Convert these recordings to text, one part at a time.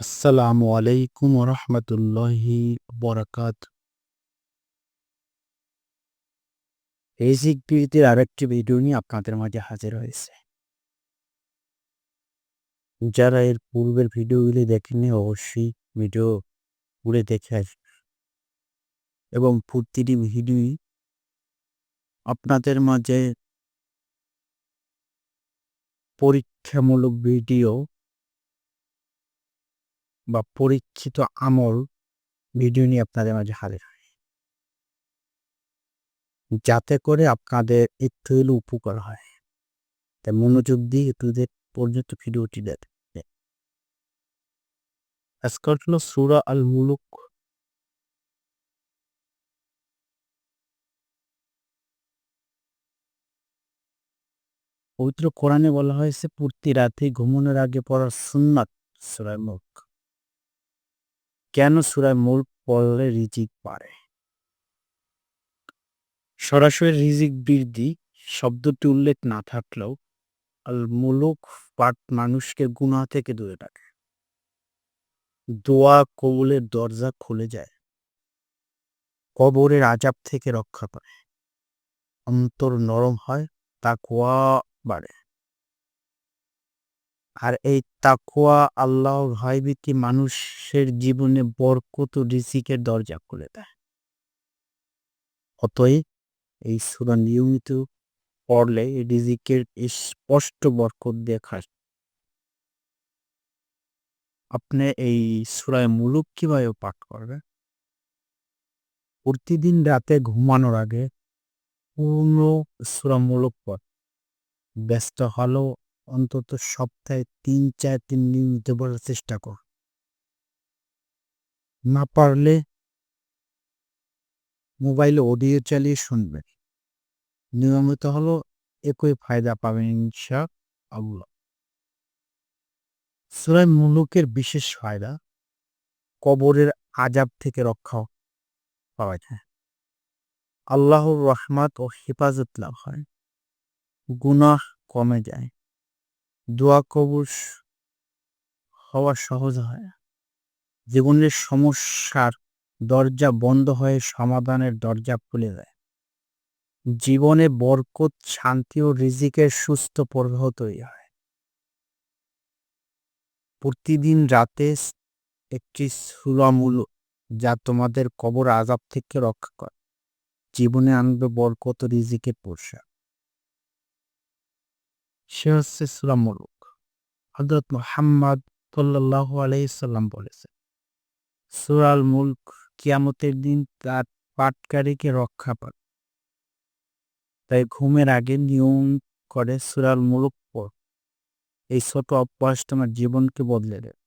আসসালামু আলাইকুম রহমতুল্লাহি বরাকাত বেসিক বিউটির আরেকটি ভিডিও নিয়ে আপনাদের মাঝে হাজির হয়েছে। যারা এর পূর্বের ভিডিওগুলি দেখেনি অবশ্যই ভিডিও পুরে দেখে আসবে এবং প্রতিটি ভিডিওই আপনাদের মাঝে পরীক্ষামূলক ভিডিও বা পরীক্ষিত আমল ভিডিও নিয়ে আপনাদের মাঝে হাজির হয়। যাতে করে আপনাদের একটু হলেও উপকার হয়। তাই মনোযোগ দিয়ে একটু পর্যন্ত ভিডিওটি দেখে সুরা আল মুলুক পবিত্র কোরআনে বলা হয়েছে, প্রতি রাতে ঘুমানোর আগে পড়ার সুন্নাত সুরায় মুখ কেন সুরায় মূল পড়লে রিজিক পারে সরাসরি রিজিক বৃদ্ধি শব্দটি উল্লেখ না থাকলেও আল মুলুক পাঠ মানুষকে গুণা থেকে দূরে রাখে। দোয়া কবুলের দরজা খুলে যায়। কবরের আজাব থেকে রক্ষা করে অন্তর নরম হয় তা কোয়া বাড়ে। আর এই তাকুয়া আল্লাহ ভয়ভীতি মানুষের জীবনে বরকত ও রিজিকের দরজা খুলে দেয়। অতএব এই সুরা নিয়মিত পড়লে রিজিকের স্পষ্ট বরকত দেখা আপনি এই সুরায় মুলুক কীভাবে পাঠ করবেন? প্রতিদিন রাতে ঘুমানোর আগে পূর্ণ সুরা মুলুক পড়। ব্যস্ত হলেও অন্তত সপ্তাহে তিন, চার দিন নিয়মিত পড়ার চেষ্টা কর। না পারলে মোবাইলে অডিও চালিয়ে শুনবেন নিয়মিত হলো একই ফায়দা পাবেন ইনশা আল্লাহ সুরায় মুলুকের বিশেষ ফায়দা, কবরের আজাব থেকে রক্ষা পাওয়া যায়। আল্লাহর রহমাত ও হেফাজত লাভ হয়। গুনাহ কমে যায়। দোয়া কবুল হওয়া সহজ হয়। জীবনের সমস্যার দরজা বন্ধ হয়ে সমাধানের দরজা খুলে দেয়। জীবনে বরকত, শান্তি ও রিজিকের সুস্থ প্রবাহ তৈরি হয়। প্রতিদিন রাতে একটি সুলামূল যা তোমাদের কবর আজাব থেকে রক্ষা করে। জীবনে আনবে বরকত রিজিকের পোশাক সে হচ্ছে সুরা মুলুক। হজরত মোহাম্মদ সাল্লাহ আলাইসাল্লাম বলেছে সুরাল মুলক কিয়ামতের দিন তার পাটকারীকে রক্ষা পায় তাই ঘুমের আগে নিয়ম করে সুরাল মুলুক পর এই ছোট অভ্যাস তোমার জীবনকে বদলে দেবে।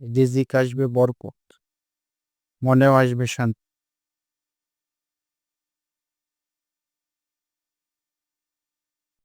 রিজিক আসবে বরকত, মনেও আসবে শান্তি।